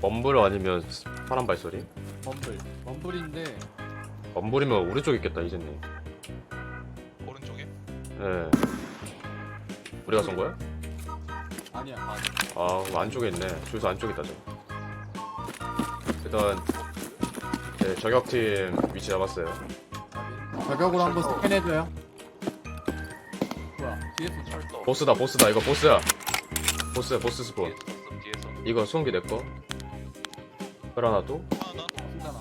범블 아니면 파란 발소리? 범블 범블인데 범블이면 우리 쪽 있겠다 이제님. 오른쪽에? 예. 우리가 쏜 거야? 아니야 아, 아 그럼 안쪽에 있네. 주유소 안쪽에 있다 저. 일단 네, 저격팀 위치 잡았어요. 저격으로 한번 스캔해줘요 뭐야 뒤에서 저 철도 보스다 보스다 이거 보스야. 보스 보스 스폰. 뒤에서 쐈어 뒤에서 이거 수송기 내 거. 그라나도. 하나 쏜잖아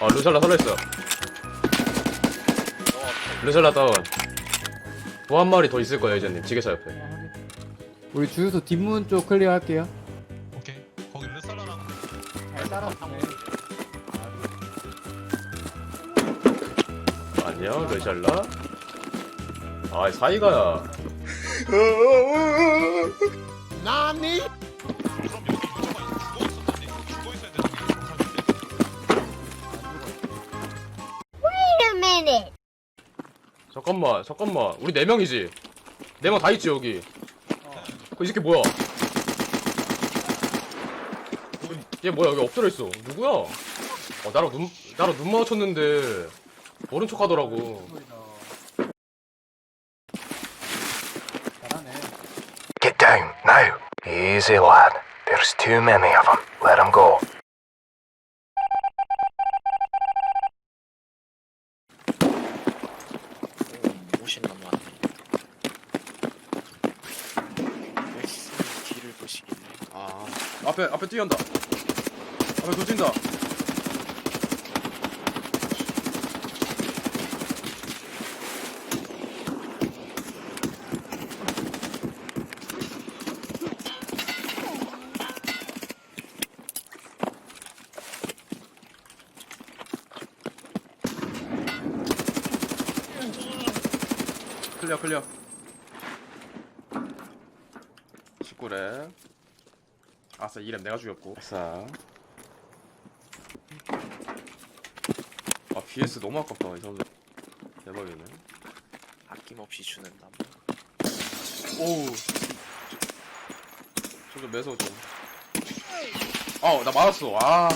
아 루샬라 살려있어. 루샬라 다운. 뭐 한 마리 더 있을 거예요 이제님. 지게차 옆에. 우리 주유소 뒷문 쪽 클리어 할게요 오케이 거기 르살라랑 안녕 루샬라. 아 사이가야. 그럼 minute. 잠깐만 잠깐만 우리 네 명이지. 네 명 다 있지 여기. 그이 새끼 뭐야? 얘 뭐야 여기 엎드려 있어. 누구야? 어 나랑 눈 나랑 눈 마주쳤는데 모른 척 하더라고. 잘하네 Get down, now. Easy, lad. There's too many of them. Let 'em go. 보시길래. 아 앞에 앞에 뛰어온다. 앞에 도진다. 클리어 클리어 19렙 아싸 2렙 내가 죽였고 아싸 아 BS 너무 아깝다 이 사람들 대박이네 아낌없이 주는 남. 오우 저좀 매서 좀 아우 나 맞았어 아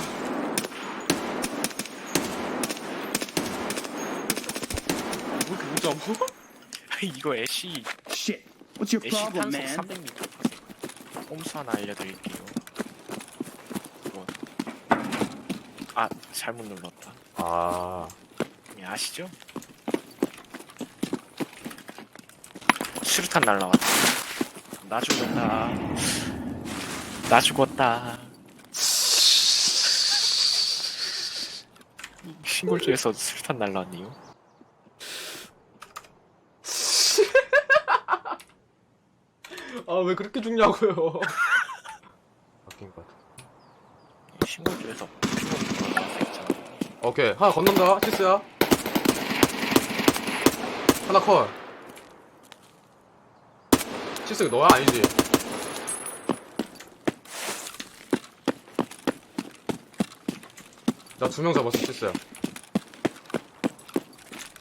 왜 이렇게 못 잡아? 이거 애쉬 Shit. What's your 애쉬 problem, 탄속 man? 300m. 꼼수 하나 알려드릴게요. 이건. 아 잘못 눌렀다. 아 예, 아시죠? 수류탄 날라왔다. 나 죽었다. 나 죽었다. 신골조에서 수류탄 날라왔네요. 아 왜 그렇게 죽냐고요. 바뀐 것 같아. 신골조에서 피곤 날라왔어 있잖아. 오케이. 하나 건넌다. 시스야. 하나 컷. 시스 너야? 아니지. 나 두 명 잡았어. 시스야.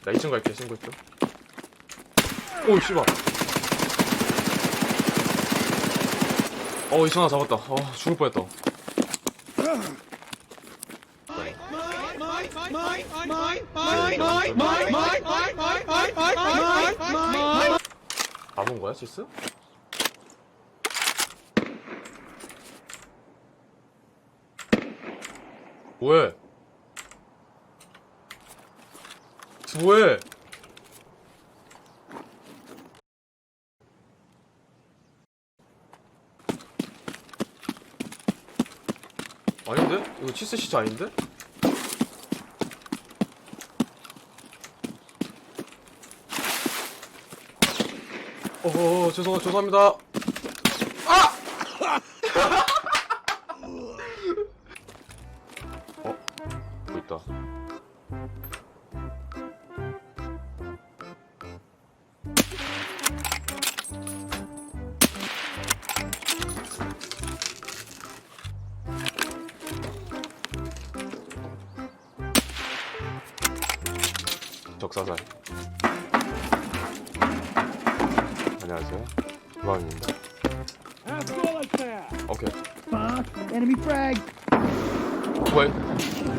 나 2층 갈게 신고 있죠 오 씨발 어 하나 잡았다 어 죽을 뻔했다 다본 거야 시스? 뭐해? 뭐해? 아닌데? 이거 치스 시트 아닌데? 어, 죄송, 죄송합니다. 아! 어? 뭐 있다. 적사살. 안녕하세요. 주방입니다. 오케이. Enemy frag. 왜?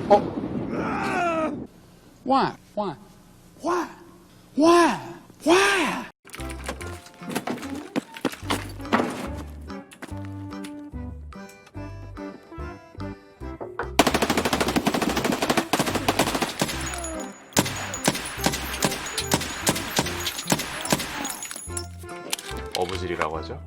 어? Why? Why? Why? Why? Why? 어부질이라고 하죠?